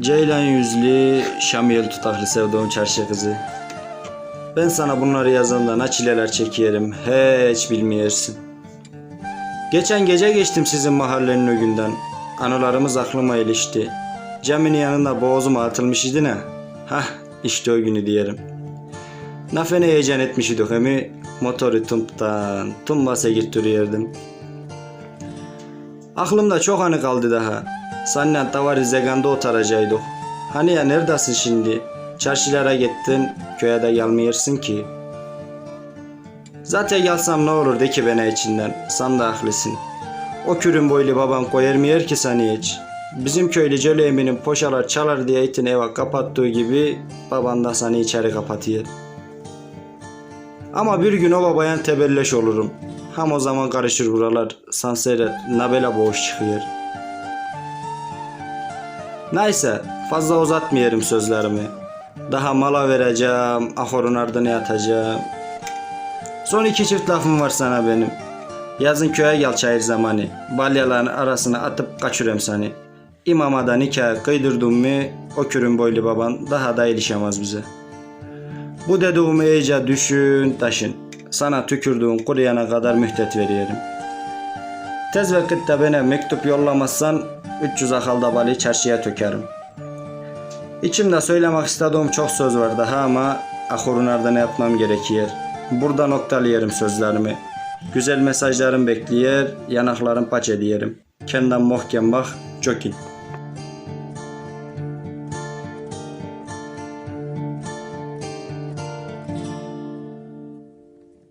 Ceylan yüzlü, Şamiyel tutaklı sevduğum çarşı kızı. Ben sana bunları yazanda ne çileler çekiyorum hiç bilmiyorsun. Geçen gece geçtim sizin mahallenin önünden. Anılarımız aklıma ilişti. Caminin yanında boğazıma atılmış idi ne? Hah işte o günü diyelim. Nafene heyecan etmiş idik emi motoru tumptan tumbasa girttiriyordum. Aklımda çok anı kaldı daha. Seninle Tavari Zegan'da oturacaktık. Hani ya neredesin şimdi? Çarşılara gittin, köye de gelmiyorsun ki. Zaten gelsem ne olur de ki bana içinden. Sen de haklısın. O kürün boylu babam koyarmıyor ki seni hiç. Bizim köylü Cöle poşalar çalar diye itin eve kapattığı gibi baban da seni içeri kapatıyor. Ama bir gün o babayan tebelleş olurum. Ham o zaman karışır buralar. Sansere nabela boğuş çıkıyor. Neyse fazla uzatmayarım sözlerimi. Daha mala vereceğim, ahorun ardına yatacağım. Son iki çift lafım var sana benim. Yazın köye gel çayır zamanı. Balyaların arasına atıp kaçırıyorum seni. İmama da nikah kıydırdım mı o kürün boylu baban daha da ilişemez bize. Bu dediğimi iyice düşün taşın. Sana tükürdüğün kuruyana kadar mühtet veriyorum. Tez vakitte bana mektup yollamazsan 300 akalda balı çarşıya tökerim. İçimde söylemek istediğim çok söz var daha ama ahurunlarda ne yapmam gerekiyor. Burada noktalayarım sözlerimi. Güzel mesajlarım bekliyor, yanaklarım paç ediyerim. Kendim mohkem bak, çok it.